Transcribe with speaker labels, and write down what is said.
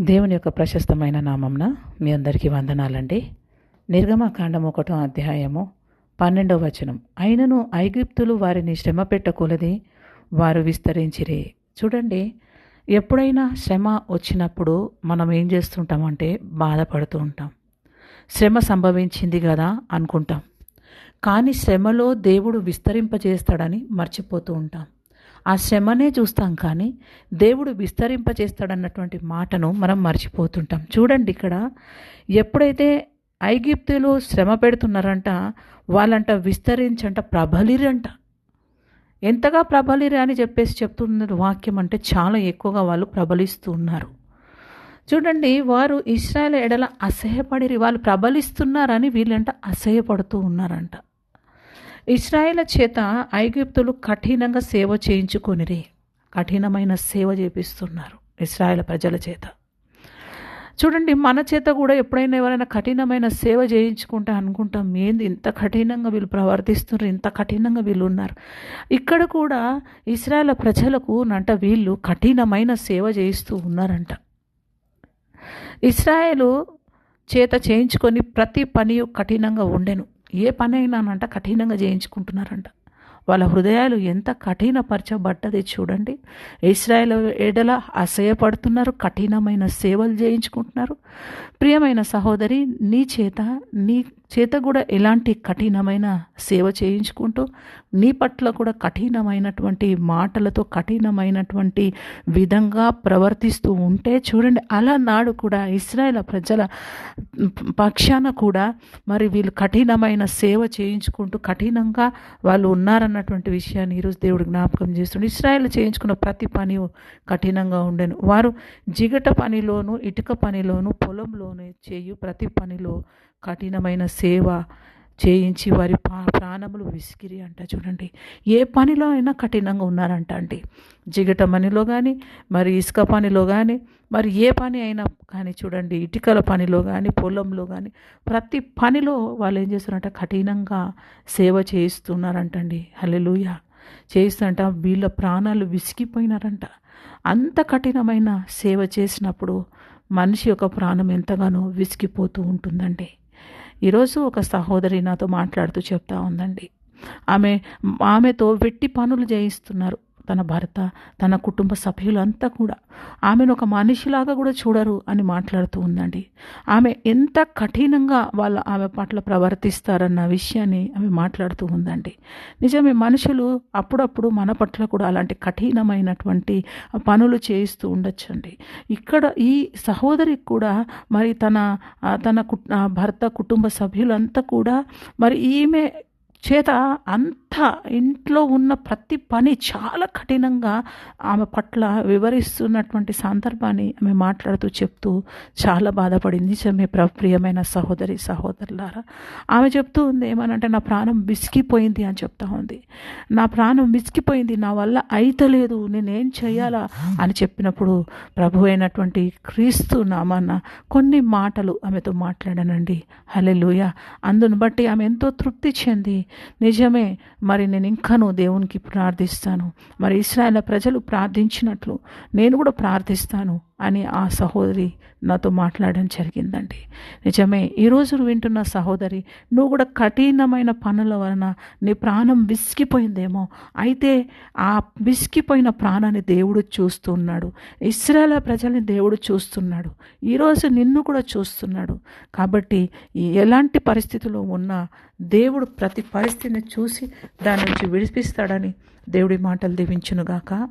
Speaker 1: దేవుని యొక్క ప్రశస్తమైన నామంన మీ అందరికీ వందనాలండి. నిర్గమకాండం ఒకటో అధ్యాయము పన్నెండవ వచనం. అయినను ఐగిప్తులు వారిని శ్రమ పెట్టకూలది వారు విస్తరించిరే. చూడండి ఎప్పుడైనా శ్రమ వచ్చినప్పుడు మనం ఏం చేస్తుంటామంటే బాధపడుతూ ఉంటాం. శ్రమ సంభవించింది కదా అనుకుంటాం. కానీ శ్రమలో దేవుడు విస్తరింపజేస్తాడని మర్చిపోతూ ఉంటాం. ఆ శ్రమనే చూస్తాం కానీ దేవుడు విస్తరింపచేస్తాడన్నటువంటి మాటను మనం మర్చిపోతుంటాం. చూడండి ఇక్కడ ఎప్పుడైతే ఐగిప్తులు శ్రమ పెడుతున్నారంట వాళ్ళంట విస్తరించంట ప్రబలిరంట. ఎంతగా ప్రబలిరి అని చెప్పేసి చెప్తున్న వాక్యం అంటే చాలా ఎక్కువగా వాళ్ళు ప్రబలిస్తూ ఉన్నారు. చూడండి వారు ఇస్రాయల్ ఎడల అసహ్యపడిరి వాళ్ళు ప్రబలిస్తున్నారని వీళ్ళంట అసహ్యపడుతూ ఉన్నారంట. ఇస్రాయేల్ చేత ఐగుప్తులు కఠినంగా సేవ చేయించుకొనిరే. కఠినమైన సేవ చేపిస్తున్నారు ఇస్రాయేల్ ప్రజల చేత. చూడండి మన చేత కూడా ఎప్పుడైనా ఎవరైనా కఠినమైన సేవ చేయించుకుంటే అనుకుంటాం ఏంది ఇంత కఠినంగా వీళ్ళు ప్రవర్తిస్తున్నారు ఇంత కఠినంగా వీళ్ళు ఉన్నారు. ఇక్కడ కూడా ఇస్రాయేల్ ప్రజలకు నంట వీళ్ళు కఠినమైన సేవ చేయిస్తూ ఉన్నారంట. ఇస్రాయేలు చేత చేయించుకొని ప్రతి పని కఠినంగా ఉండెను. ఏ పని అయినానంట కఠినంగా చేయించుకుంటున్నారంట హృదయాలు ఎంత కఠినపరచబడ్డది చూడండి. ఇస్రాయేల్ ఎడల అసహ్యపడుతున్నారు కఠినమైన సేవలు చేయించుకుంటున్నారు. ప్రియమైన సహోదరి నీ చేత నీ చేత కూడా ఎలాంటి కఠినమైన సేవ చేయించుకుంటూ నీ పట్ల కూడా కఠినమైనటువంటి మాటలతో కఠినమైనటువంటి విధంగా ప్రవర్తిస్తూ ఉంటే చూడండి. అలా నాడు కూడా ఇస్రాయేల్ ప్రజల పక్షాన కూడా మరి వీళ్ళు కఠినమైన సేవ చేయించుకుంటూ కఠినంగా వాళ్ళు ఉన్నారన్న ఉన్నారన్నటువంటి విషయాన్ని ఈరోజు దేవుడు జ్ఞాపకం చేస్తుండే. ఇస్రాయల్ చేయించుకున్న ప్రతి పని కఠినంగా ఉండేను. వారు జిగట పనిలోను ఇటుక పనిలోను పొలంలోను చేయు ప్రతి పనిలో కఠినమైన సేవ చేయించి వారి ప్రాణములు విసిగిరి అంట చూడండి. ఏ పనిలో అయినా కఠినంగా ఉన్నారంట అండి. జిగట పనిలో కానీ మరి ఇసుక పనిలో కానీ మరి ఏ పని అయినా కానీ చూడండి. ఇటుకల పనిలో కానీ పొలంలో కానీ ప్రతి పనిలో వాళ్ళు ఏం చేస్తారంట కఠినంగా సేవ చేయిస్తున్నారంటండి హలెలుయ చేయిస్తుంట వీళ్ళ ప్రాణాలు విసిగిపోయినారంట. అంత కఠినమైన సేవ చేసినప్పుడు మనిషి యొక్క ప్రాణం ఎంతగానో విసిగిపోతూ ఉంటుందండి. ఈరోజు ఒక సహోదరి నాతో మాట్లాడుతూ చెప్తా ఉందండి. ఆమె ఆమెతో వెట్టి పనులు చేయిస్తున్నారు. తన భర్త తన కుటుంబ సభ్యులంతా కూడా ఆమెను ఒక మనిషిలాగా కూడా చూడరు అని మాట్లాడుతూ ఉందండి. ఆమె ఎంత కఠినంగా వాళ్ళ ఆమె పట్ల ప్రవర్తిస్తారన్న విషయాన్ని ఆమె మాట్లాడుతూ ఉందండి. నిజమే మనుషులు అప్పుడప్పుడు మన పట్ల కూడా అలాంటి కఠినమైనటువంటి పనులు చేయిస్తూ ఉండొచ్చండి. ఇక్కడ ఈ సహోదరికి కూడా మరి తన తన భర్త కుటుంబ సభ్యులంతా కూడా మరి ఈమె చేత అంత ఇంట్లో ఉన్న ప్రతి పని చాలా కఠినంగా ఆమె పట్ల వివరిస్తున్నటువంటి సందర్భాన్ని ఆమె మాట్లాడుతూ చెప్తూ చాలా బాధపడింది. మీ ప్రియమైన సహోదరి సహోదరులారా ఆమె చెప్తూ ఉంది ఏమనంటే నా ప్రాణం విసిగిపోయింది అని చెప్తా ఉంది. నా ప్రాణం విసిగిపోయింది నా వల్ల అయితలేదు నేనేం చేయాలా? అని చెప్పినప్పుడు ప్రభు అయినటువంటి క్రీస్తు నామాన్న కొన్ని మాటలు ఆమెతో మాట్లాడానండి. హలే అందును బట్టి ఆమె ఎంతో తృప్తి చెంది నిజమే మరి నేను ఇంకాను దేవునికి ప్రార్థిస్తాను. మరి ఇస్రాయల ప్రజలు ప్రార్థించినట్లు నేను కూడా ప్రార్థిస్తాను. అని ఆ సహోదరి నాతో మాట్లాడడం జరిగిందండి. నిజమే ఈరోజు వింటున్న సహోదరి నువ్వు కూడా కఠినమైన పనుల వలన నీ ప్రాణం విసిగిపోయిందేమో. అయితే ఆ విసిగిపోయిన ప్రాణాన్ని దేవుడు చూస్తున్నాడు. ఇస్రాయల ప్రజల్ని దేవుడు చూస్తున్నాడు. ఈరోజు నిన్ను కూడా చూస్తున్నాడు. కాబట్టి ఎలాంటి పరిస్థితిలో ఉన్నా దేవుడు ప్రతి పరిస్థితిని చూసి దాని నుంచి విడిపిస్తాడని దేవుడి మాటలు దీవించునుగాక.